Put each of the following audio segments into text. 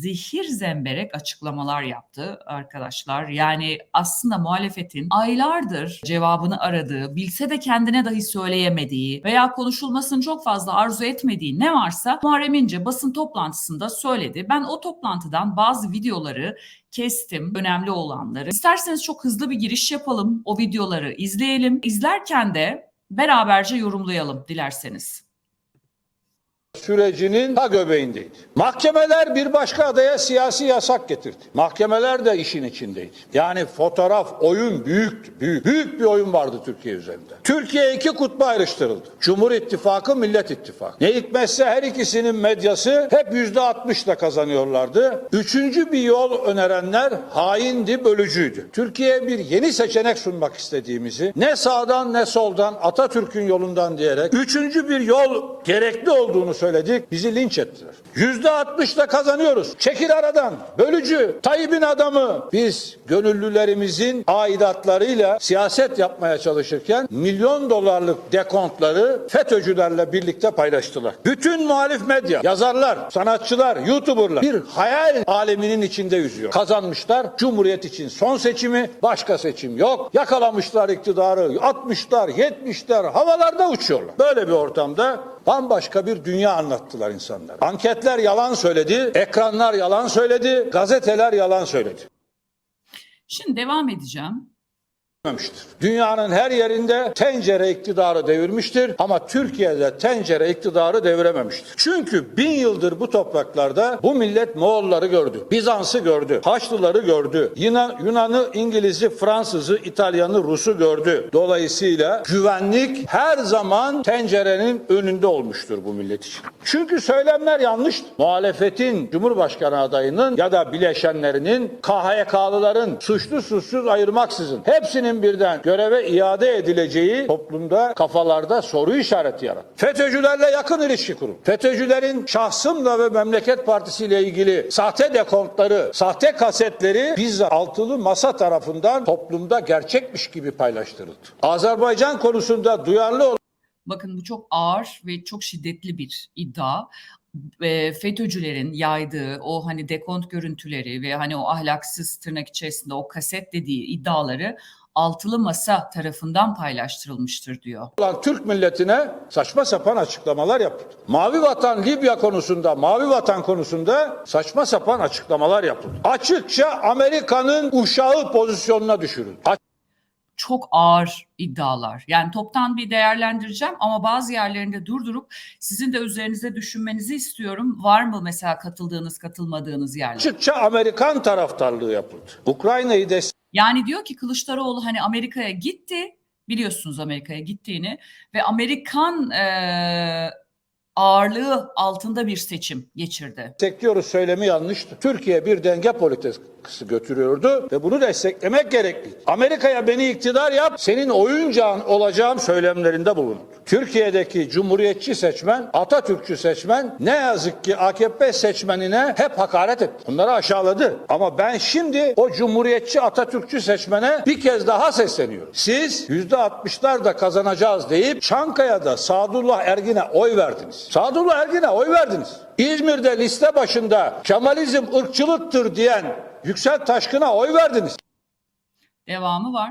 zehir zemberek açıklamalar yaptı arkadaşlar. Yani aslında muhalefetin aylardır cevabını aradığı, bilse de kendine dahi söyleyemediği veya konuşulmasını çok fazla arzu etmediği ne varsa Muharrem İnce basın toplantısında söyledi. Ben o toplantıdan bazı videoları kestim, önemli olanları. İsterseniz çok hızlı bir giriş yapalım, o videoları izleyelim. İzlerken de beraberce yorumlayalım dilerseniz. Sürecinin ta göbeğindeydi. Mahkemeler bir başka adaya siyasi yasak getirdi. Mahkemeler de işin içindeydi. Yani fotoğraf, oyun büyüktü. Büyük, büyük bir oyun vardı Türkiye üzerinde. Türkiye iki kutba ayrıştırıldı. Cumhur İttifakı, Millet İttifakı. Ne hikmetse her ikisinin medyası hep yüzde altmışla kazanıyorlardı. Üçüncü bir yol önerenler haindi, bölücüydü. Türkiye'ye bir yeni seçenek sunmak istediğimizi ne sağdan ne soldan Atatürk'ün yolundan diyerek üçüncü bir yol gerekli olduğunu söyledik. Bizi linç ettiler. Yüzde altmışla kazanıyoruz. Çekil aradan. Bölücü. Tayyip'in adamı. Biz gönüllülerimizin aidatlarıyla siyaset yapmaya çalışırken milyon dolarlık dekontları FETÖ'cülerle birlikte paylaştılar. Bütün muhalif medya, yazarlar, sanatçılar, YouTuber'lar bir hayal aleminin içinde yüzüyor. Kazanmışlar. Cumhuriyet için son seçimi, başka seçim yok. Yakalamışlar iktidarı, 60'lar, 70'ler havalarda uçuyorlar. Böyle bir ortamda bambaşka bir dünya anlattılar insanlar. Anketler yalan söyledi, ekranlar yalan söyledi, gazeteler yalan söyledi. Şimdi devam edeceğim. Dünyanın her yerinde tencere iktidarı devirmiştir ama Türkiye'de tencere iktidarı devirememiştir. Çünkü bin yıldır bu topraklarda bu millet Moğolları gördü, Bizans'ı gördü, Haçlıları gördü, Yunan, Yunan'ı, İngiliz'i, Fransız'ı, İtalyan'ı, Rus'u gördü. Dolayısıyla güvenlik her zaman tencerenin önünde olmuştur bu millet için. Çünkü söylemler yanlış. Muhalefetin Cumhurbaşkanı adayının ya da bileşenlerinin KHK'lıların suçlu suçsuz ayırmaksızın hepsinin birden göreve iade edileceği toplumda kafalarda soru işareti yarattı. FETÖ'cülerle yakın ilişki kurun. FETÖ'cülerin şahsımla ve Memleket Partisi ile ilgili sahte dekontları, sahte kasetleri bizzat altılı masa tarafından toplumda gerçekmiş gibi paylaştırıldı. Azerbaycan konusunda duyarlı Bakın bu çok ağır ve çok şiddetli bir iddia. FETÖ'cülerin yaydığı o hani dekont görüntüleri ve hani o ahlaksız tırnak içerisinde o kaset dediği iddiaları altılı masa tarafından paylaştırılmıştır diyor. Türk milletine saçma sapan açıklamalar yapıldı. Mavi Vatan Libya konusunda, Mavi Vatan konusunda saçma sapan açıklamalar yapıldı. Açıkça Amerika'nın uşağı pozisyonuna düşürüldü. Çok ağır iddialar. Yani toptan bir değerlendireceğim ama bazı yerlerinde durdurup sizin de üzerinize düşünmenizi istiyorum. Var mı mesela katıldığınız, katılmadığınız yerler? Açıkça Amerikan taraftarlığı yapıldı. Ukrayna'yı Yani diyor ki Kılıçdaroğlu hani Amerika'ya gitti. Biliyorsunuz Amerika'ya gittiğini ve Amerikan eee, ağırlığı altında bir seçim geçirdi. destekliyoruz söylemi yanlıştı. Türkiye bir denge politikası götürüyordu ve bunu desteklemek gerekli. Amerika'ya beni iktidar yap, senin oyuncağın olacağım söylemlerinde bulundu. Türkiye'deki cumhuriyetçi seçmen, Atatürkçü seçmen ne yazık ki AKP seçmenine hep hakaret etti. Bunları aşağıladı. Ama ben şimdi o cumhuriyetçi Atatürkçü seçmene bir kez daha sesleniyorum. Siz %60'lar da kazanacağız deyip Çankaya'da Sadullah Ergin'e oy verdiniz. Sadullah Ergin'e oy verdiniz. İzmir'de liste başında Kemalizm ırkçılıktır diyen Yüksel Taşkın'a oy verdiniz. Devamı var.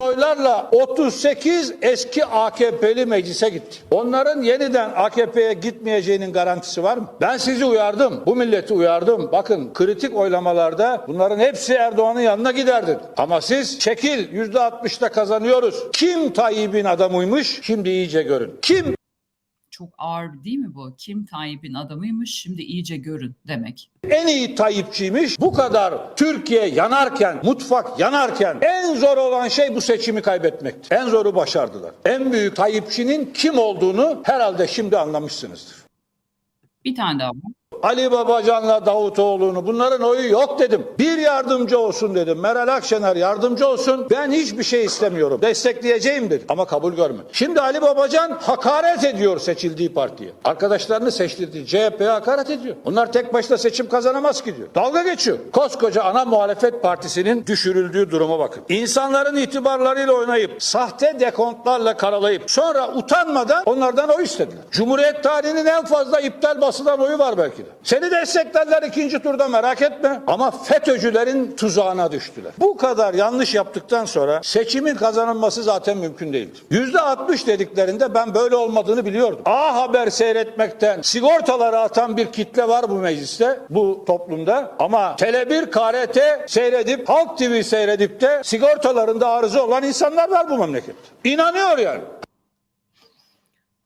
Oylarla 38 eski AKP'li meclise gitti. Onların yeniden AKP'ye gitmeyeceğinin garantisi var mı? Ben sizi uyardım. Bu milleti uyardım. Bakın kritik oylamalarda bunların hepsi Erdoğan'ın yanına giderdi. Ama siz çekil %60'da kazanıyoruz. Kim Tayyip'in adamıymış? Şimdi iyice görün. Kim Çok ağır değil mi bu? Kim Tayyip'in adamıymış şimdi iyice görün demek. en iyi Tayyipçiymiş. Bu kadar Türkiye yanarken, mutfak yanarken en zor olan şey bu seçimi kaybetmekti. En zoru başardılar. En büyük Tayyipçinin kim olduğunu herhalde şimdi anlamışsınızdır. Bir tane daha var. Ali Babacan'la Davutoğlu'nu bunların oyu yok dedim. Bir yardımcı olsun dedim. Meral Akşener yardımcı olsun. Ben hiçbir şey istemiyorum. Destekleyeceğim dedim. Ama kabul görmedi. Şimdi Ali Babacan hakaret ediyor seçildiği partiye. Arkadaşlarını seçtirdiği CHP'ye hakaret ediyor. Onlar tek başına seçim kazanamaz ki diyor. Dalga geçiyor. Koskoca ana muhalefet partisinin düşürüldüğü duruma bakın. İnsanların itibarlarıyla oynayıp sahte dekontlarla karalayıp sonra utanmadan onlardan oy istediler. Cumhuriyet tarihinin en fazla iptal basılan oyu var belki. Seni desteklerler ikinci turda merak etme. Ama FETÖ'cülerin tuzağına düştüler. Bu kadar yanlış yaptıktan sonra seçimin kazanılması zaten mümkün değildi. Yüzde 60 dediklerinde ben böyle olmadığını biliyordum. A Haber seyretmekten sigortaları atan bir kitle var bu mecliste, bu toplumda. Ama Tele1, KRT seyredip, Halk TV seyredip de sigortalarında arıza olan insanlar var bu memlekette. İnanıyor yani.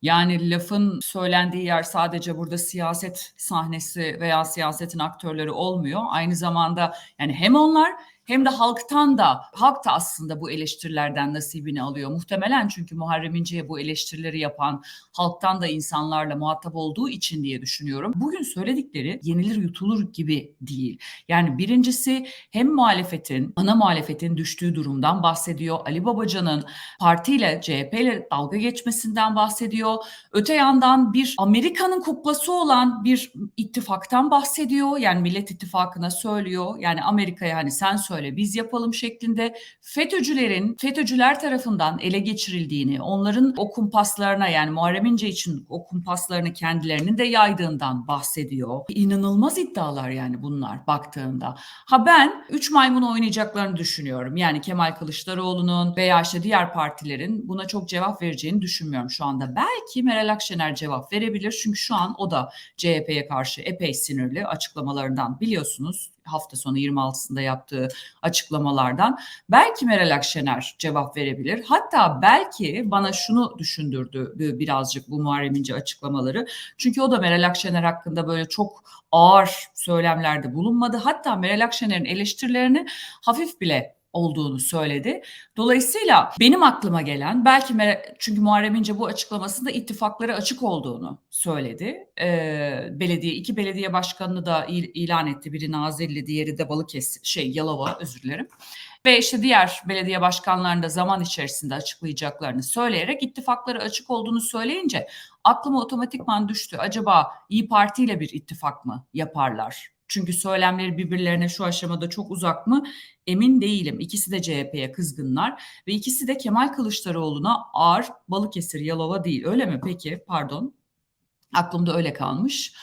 Yani lafın söylendiği yer sadece burada siyaset sahnesi veya siyasetin aktörleri olmuyor. Aynı zamanda yani hem onlar hem de halktan da halk da aslında bu eleştirilerden nasibini alıyor. Muhtemelen çünkü Muharrem İnce'ye bu eleştirileri yapan halktan da insanlarla muhatap olduğu için diye düşünüyorum. Bugün söyledikleri yenilir yutulur gibi değil. Yani birincisi hem muhalefetin, ana muhalefetin düştüğü durumdan bahsediyor. Ali Babacan'ın partiyle CHP ile dalga geçmesinden bahsediyor. Öte yandan bir Amerika'nın kuklası olan bir ittifaktan bahsediyor. Yani Millet İttifakı'na söylüyor. Yani Amerika'ya hani sen söyle biz yapalım şeklinde FETÖ'cülerin FETÖ'cüler tarafından ele geçirildiğini, onların o kumpaslarına yani Muharrem İnce için o kumpaslarını kendilerinin de yaydığından bahsediyor. İnanılmaz iddialar yani bunlar baktığında. Ha ben 3 maymun oynayacaklarını düşünüyorum. Yani Kemal Kılıçdaroğlu'nun veya işte diğer partilerin buna çok cevap vereceğini düşünmüyorum şu anda. Belki Meral Akşener cevap verebilir. Çünkü şu an o da CHP'ye karşı epey sinirli açıklamalarından biliyorsunuz hafta sonu 26'sında yaptığı açıklamalardan belki Meral Akşener cevap verebilir. Hatta belki bana şunu düşündürdü birazcık bu Muharrem İnce açıklamaları. Çünkü o da Meral Akşener hakkında böyle çok ağır söylemlerde bulunmadı. Hatta Meral Akşener'in eleştirilerini hafif bile olduğunu söyledi. Dolayısıyla benim aklıma gelen belki Mer- çünkü Muharrem İnce bu açıklamasında ittifaklara açık olduğunu söyledi. Ee, belediye iki belediye başkanını da il- ilan etti. Biri Nazilli, diğeri de Balıkesir şey Yalova özür dilerim. Ve işte diğer belediye başkanlarını da zaman içerisinde açıklayacaklarını söyleyerek ittifakları açık olduğunu söyleyince aklıma otomatikman düştü. Acaba İyi Parti ile bir ittifak mı yaparlar? Çünkü söylemleri birbirlerine şu aşamada çok uzak mı? Emin değilim. İkisi de CHP'ye kızgınlar ve ikisi de Kemal Kılıçdaroğlu'na ağır Balıkesir, Yalova değil. Öyle mi? Peki, pardon. Aklımda öyle kalmış.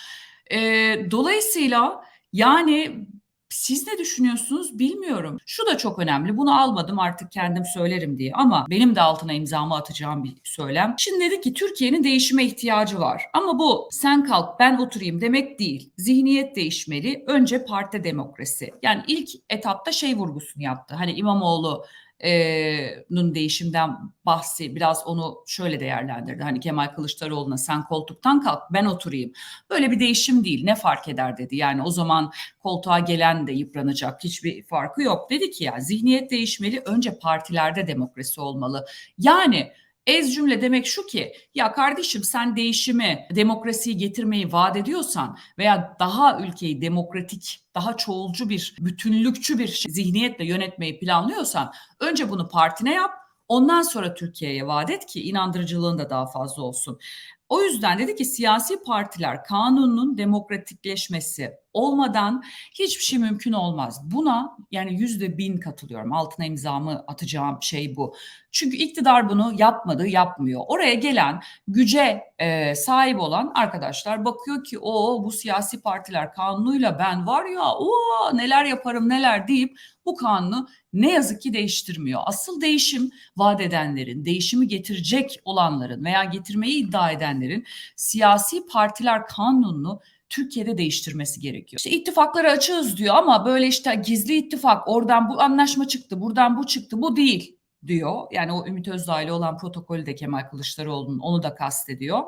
Ee, dolayısıyla yani siz ne düşünüyorsunuz bilmiyorum. Şu da çok önemli. Bunu almadım artık kendim söylerim diye ama benim de altına imzamı atacağım bir söylem. Şimdi dedi ki Türkiye'nin değişime ihtiyacı var. Ama bu sen kalk ben oturayım demek değil. Zihniyet değişmeli. Önce parti demokrasi. Yani ilk etapta şey vurgusunu yaptı. Hani İmamoğlu nun değişimden bahsi biraz onu şöyle değerlendirdi. Hani Kemal Kılıçdaroğlu'na sen koltuktan kalk ben oturayım. Böyle bir değişim değil ne fark eder dedi. Yani o zaman koltuğa gelen de yıpranacak hiçbir farkı yok. Dedi ki ya zihniyet değişmeli önce partilerde demokrasi olmalı. Yani Ez cümle demek şu ki ya kardeşim sen değişimi, demokrasiyi getirmeyi vaat ediyorsan veya daha ülkeyi demokratik, daha çoğulcu bir, bütünlükçü bir zihniyetle yönetmeyi planlıyorsan önce bunu partine yap. Ondan sonra Türkiye'ye vaat et ki inandırıcılığın da daha fazla olsun. O yüzden dedi ki siyasi partiler kanunun demokratikleşmesi olmadan hiçbir şey mümkün olmaz. Buna yani yüzde bin katılıyorum. Altına imzamı atacağım şey bu. Çünkü iktidar bunu yapmadı, yapmıyor. Oraya gelen güce e, sahip olan arkadaşlar bakıyor ki o bu siyasi partiler kanunuyla ben var ya o neler yaparım neler deyip bu kanunu ne yazık ki değiştirmiyor. Asıl değişim vaat edenlerin, değişimi getirecek olanların veya getirmeyi iddia edenlerin siyasi partiler kanununu Türkiye'de değiştirmesi gerekiyor. İşte ittifakları açığız diyor ama böyle işte gizli ittifak oradan bu anlaşma çıktı, buradan bu çıktı, bu değil diyor. Yani o Ümit Özdağ ile olan protokolü de Kemal Kılıçdaroğlu'nun onu da kastediyor.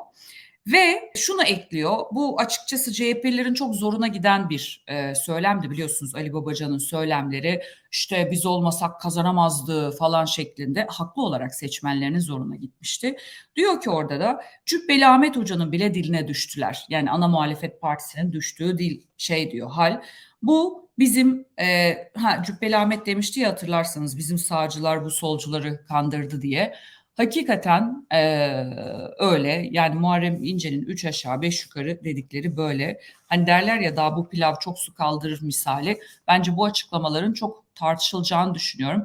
Ve şunu ekliyor. Bu açıkçası CHP'lerin çok zoruna giden bir e, söylemdi biliyorsunuz Ali Babacan'ın söylemleri. İşte biz olmasak kazanamazdı falan şeklinde haklı olarak seçmenlerinin zoruna gitmişti. Diyor ki orada da Cübbeli Ahmet Hoca'nın bile diline düştüler. Yani ana muhalefet partisinin düştüğü dil şey diyor hal. Bu bizim e, ha Cübbeli Ahmet demişti ya hatırlarsanız bizim sağcılar bu solcuları kandırdı diye. Hakikaten e, öyle yani Muharrem İnce'nin üç aşağı beş yukarı dedikleri böyle. Hani derler ya daha bu pilav çok su kaldırır misali. Bence bu açıklamaların çok tartışılacağını düşünüyorum.